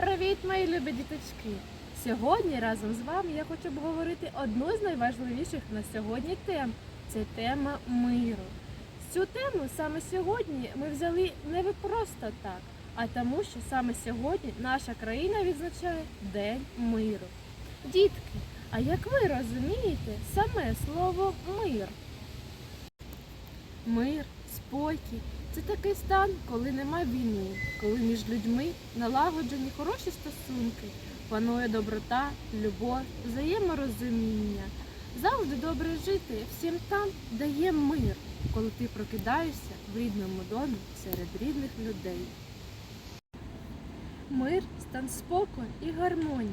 Привіт, мої любі діточки! Сьогодні разом з вами я хочу обговорити одну з найважливіших на сьогодні тем. Це тема миру. Цю тему саме сьогодні ми взяли не просто так, а тому, що саме сьогодні наша країна відзначає День миру. Дітки, а як ви розумієте саме слово мир? Мир, спокій це такий стан, коли нема війни, коли між людьми налагоджені хороші стосунки, панує доброта, любов, взаєморозуміння. Завжди добре жити всім там, де є мир, коли ти прокидаєшся в рідному домі серед рідних людей. Мир стан спокою і гармонії,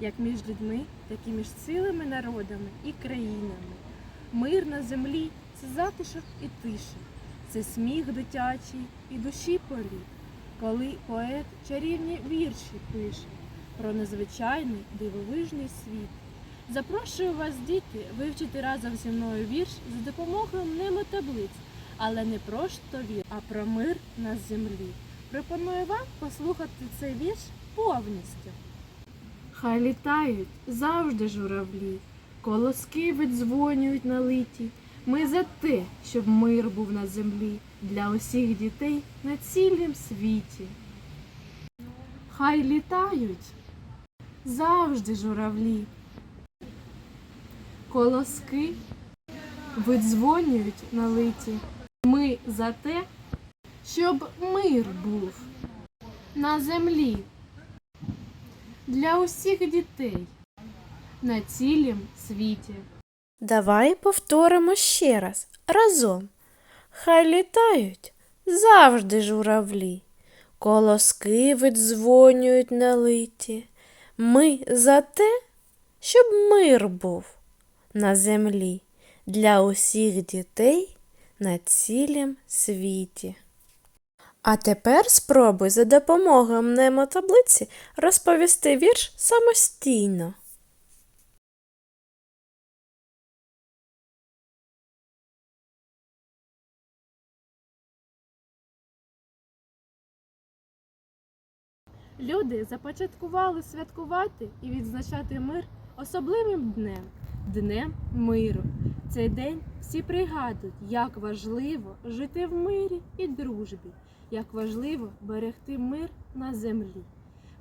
як між людьми, так і між цілими народами і країнами. Мир на землі це затишок і тиша, це сміх дитячий і душі політ, коли поет чарівні вірші пише про незвичайний дивовижний світ. Запрошую вас, діти, вивчити разом зі мною вірш за допомогою мнемотаблиць, але не просто вір, а про мир на землі. Пропоную вам послухати цей вірш повністю. Хай літають завжди журавлі, колоски видзвонюють на литі. Ми за те, щоб мир був на землі для усіх дітей на цілім світі. Хай літають завжди журавлі, колоски видзвонюють на литі. Ми за те, щоб мир був на землі для усіх дітей на цілім світі. Давай повторимо ще раз разом. Хай літають завжди журавлі, колоски видзвонюють на литі. Ми за те, щоб мир був на землі для усіх дітей на цілім світі. А тепер спробуй за допомогою мнемотаблиці розповісти вірш самостійно. Люди започаткували святкувати і відзначати мир особливим днем днем миру. Цей день всі пригадують, як важливо жити в мирі і дружбі, як важливо берегти мир на землі.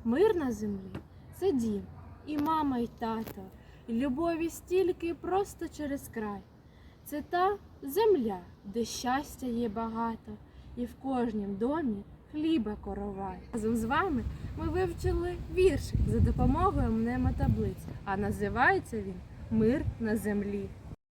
Мир на землі це дім, і мама, і тато, і любові стільки просто через край. Це та земля, де щастя є багато, і в кожнім домі хліба коровай. Разом з вами ми вивчили вірш за допомогою мнемотаблиць, а називається він Мир на землі.